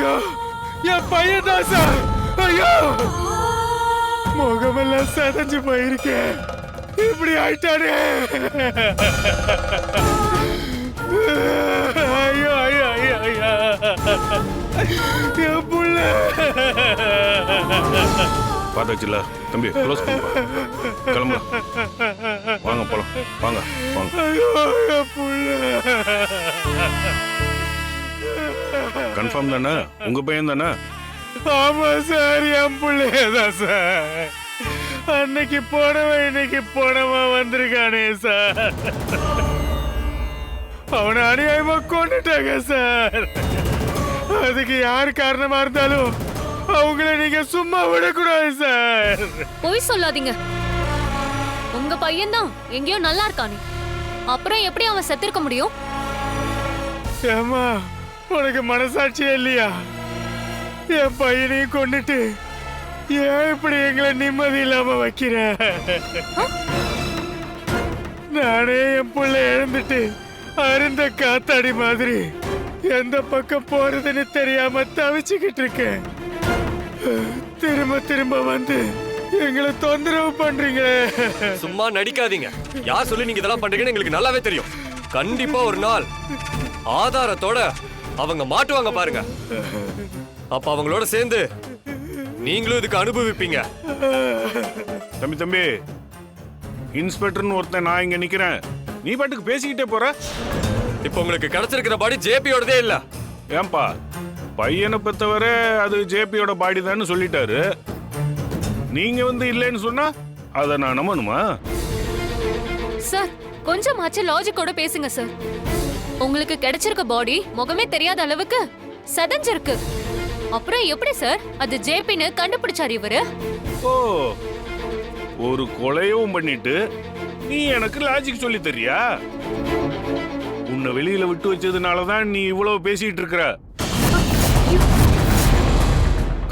ஐயோ என் பையன் தான் சார். ஐயோ முகமெல்லாம் சதஞ்சு போயிருக்கேன் இப்படி ஆயிட்டானே. ஐயோ ஐயோ ஐயோ ஐயோ. என் புள்ள. பார்த்தாச்சுல தம்பி க்ளோஸ் வாங்க போலாம். வாங்க வாங்க. கன்ஃபார்ம் தானே? உங்க பையன் தானே? ஆமா சார் என் பிள்ளையதான் சார். அன்னைக்கு போனவன் இன்னைக்கு போனவன் வந்திருக்கானே சார். அவனை அநியாயமா கொண்டுட்டாங்க சார். அதுக்கு யார் காரணமா இருந்தாலும் அவங்கள நீங்க சும்மா விடக்கூடாது சார். பொய் சொல்லாதீங்க. உங்க பையன்தான் எங்கேயோ நல்லா இருக்கானே. அப்புறம் எப்படி அவன் செத்திருக்க முடியும்? ஏம்மா உனக்கு மனசாட்சியே இல்லையா? என் பையனையும் கொண்டுட்டு ஏன் இப்படி எங்களை நிம்மதி இல்லாம வைக்கிற? நானே என் புள்ள இழந்துட்டு அருந்த காத்தாடி மாதிரி எந்த பக்கம் போறதுன்னு தெரியாம தவிச்சுக்கிட்டு இருக்கேன். திரும்ப திரும்ப வந்து எங்களை தொந்தரவு பண்றீங்களே சும்மா நடிக்காதீங்க. யார் சொல்லி நீங்க இதெல்லாம் பண்றீங்கன்னு எங்களுக்கு நல்லாவே தெரியும். கண்டிப்பா ஒரு நாள் ஆதாரத்தோட அவங்க மாட்டுவாங்க பாருங்க. அப்ப அவங்களோட சேர்ந்து நீங்களும் இதுக்கு அனுபவிப்பீங்க. தம்பி தம்பி இன்ஸ்பெக்டர்னு ஒருத்தன் நான் இங்க நிக்கிறேன். நீ பாட்டுக்கு பேசிக்கிட்டே போற? இப்போ உங்களுக்கு கிடைச்சிருக்கிற பாடி ஜேபியோடதே இல்ல. ஏன்பா பையனை பெத்தவரை அது ஜேபியோட பாடி தான் சொல்லிட்டாரு. நீங்க வந்து இல்லைன்னு சொன்னா அதை நான் நம்பணுமா? சார் கொஞ்சமாச்சு லாஜிக்கோட பேசுங்க சார். உங்களுக்கு கிடைச்சிருக்க பாடி முகமே தெரியாத அளவுக்கு செதஞ்சிருக்கு. அப்புறம் எப்படி சார் அது ஜேபின்னு கண்டுபிடிச்சாரு இவரு. ஓ ஒரு கொலையும் பண்ணிட்டு நீ எனக்கு லாஜிக் சொல்லி தரியா உன்னை வெளியில விட்டு வச்சதுனால தான் நீ இவ்வளவு பேசிட்டு இருக்கிற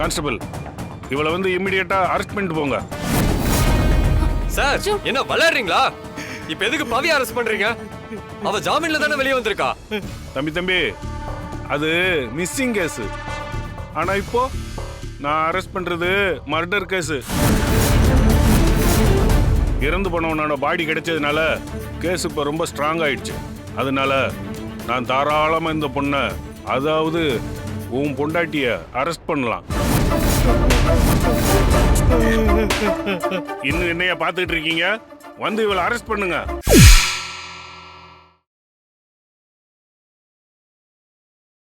கான்ஸ்டபிள் இவளை வந்து இம்மிடியட்டா அரெஸ்ட் பண்ணிட்டு போங்க சார் என்ன விளையாடுறீங்களா இப்ப எதுக்கு பவி அரெஸ்ட் பண்றீங்க? அவ ஜாமீன்ல தானே வெளியே வந்திருக்கா? தம்பி தம்பி அது மிஸ்ஸிங் கேஸ் ஆனா இப்போ நான் அரெஸ்ட் பண்றது மர்டர் கேஸ் இறந்து போனவனோட பாடி கிடைச்சதுனால கேஸ் இப்போ ரொம்ப ஸ்ட்ராங் ஆயிடுச்சு. அதனால நான் தாராளமாக இந்த பொண்ணை அதாவது உன் பொண்டாட்டிய அரெஸ்ட் பண்ணலாம். இன்னும் என்னைய பார்த்துட்டு இருக்கீங்க? வந்து இவளை அரெஸ்ட் பண்ணுங்க.